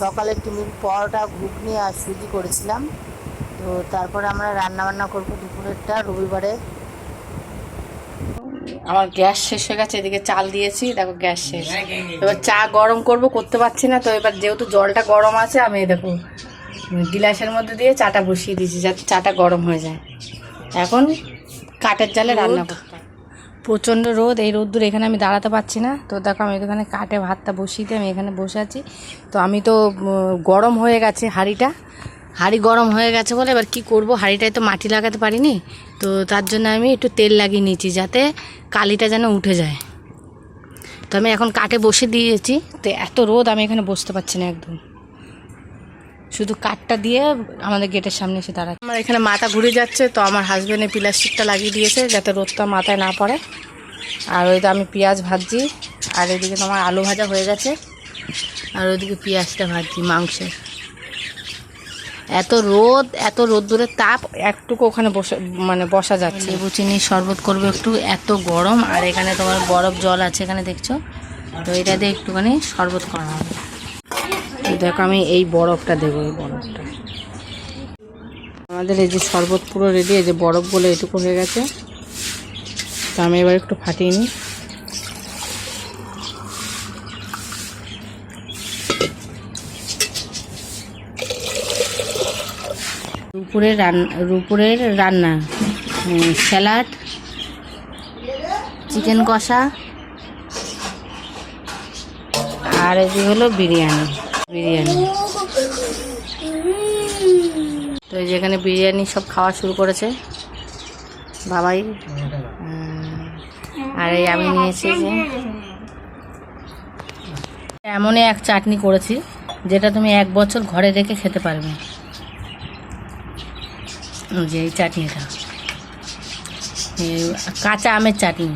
সকালে টিফিন পরোটা ঘুগনি আর সুজি করেছিলাম। তো তারপরে আমরা রান্না বান্না করব দুপুরেরটা রবিবারে। আমার গ্যাস শেষ হয়ে গেছে এদিকে চাল দিয়েছি। দেখো গ্যাস শেষ। এবার চা গরম করব করতে পারছি না। তো এবার যেহেতু জলটা গরম আছে আমি দেখো গিলাসের মধ্যে দিয়ে চাটা বসিয়ে দিয়েছি যাতে চাটা গরম হয়ে যায়। এখন কাঠের জালে রান্না। প্রচণ্ড রোদ, এই রোদ্দুর এখানে আমি দাঁড়াতে পারছি না। তো দেখো, আমি এখানে কাঠে ভাতটা বসিয়ে আমি এখানে বসে আছি। তো আমি তো গরম হয়ে গেছে হাঁড়িটা। হাঁড়ি গরম হয়ে গেছে বলে এবার কি করব? হাঁড়িটায় তো মাটি লাগাতে পারিনি। তো তার জন্য আমি একটু তেল লাগিয়ে নিয়েছি যাতে কালিটা যেন উঠে যায়। তো আমি এখন কাঠে বসে দিয়েছি। তো এত রোদ আমি এখানে বসতে পারছি না একদম। শুধু কাঠটা দিয়ে আমাদের গেটের সামনে এসে দাঁড়াচ্ছে আমার এখানে মাথা ঘুরে যাচ্ছে তো আমার হাজব্যান্ডের প্লাস্টিকটা লাগিয়ে দিয়েছে যাতে রোদটা মাথায় না পড়ে। আর ওই তো আমি পেঁয়াজ ভাজছি আর এদিকে তোমার আলু ভাজা হয়ে গেছে আর ওইদিকে পেঁয়াজটা ভাজছি মাংসের এত রোদ এত রোদ্দুরের তাপ একটুকু ওখানে বসে মানে বসা যাচ্ছে। লেবু চিনির শরবত করবে একটু এত গরম আর এখানে তোমার বরফ জল আছে এখানে দেখছ? তো এটা দিয়ে একটুখানি শরবত করা হবে। দেখো, আমি এই বরফটা দেবো এই বরফটা। আমাদের এই যে শরবত পুরো রেডি এই যে বরফ বলে এটুকু হয়ে গেছে। তো আমি এবার একটু ফাটিয়ে নিই। দুপুরের রান্না দুপুরের রান্না স্যালাড, চিকেন কষা, আর যে হলো বিরিয়ানি। বিরিয়ানি। তো যেখানে বিরিয়ানি সব খাওয়া শুরু করেছে। বাবাই আর এই আমি নিয়েছি যে। এমনই এক চাটনি করেছি, যেটা তুমি এক বছর ঘরে রেখে খেতে পারবে। যে এই চাটনিটা। কাঁচা আমের চাটনি।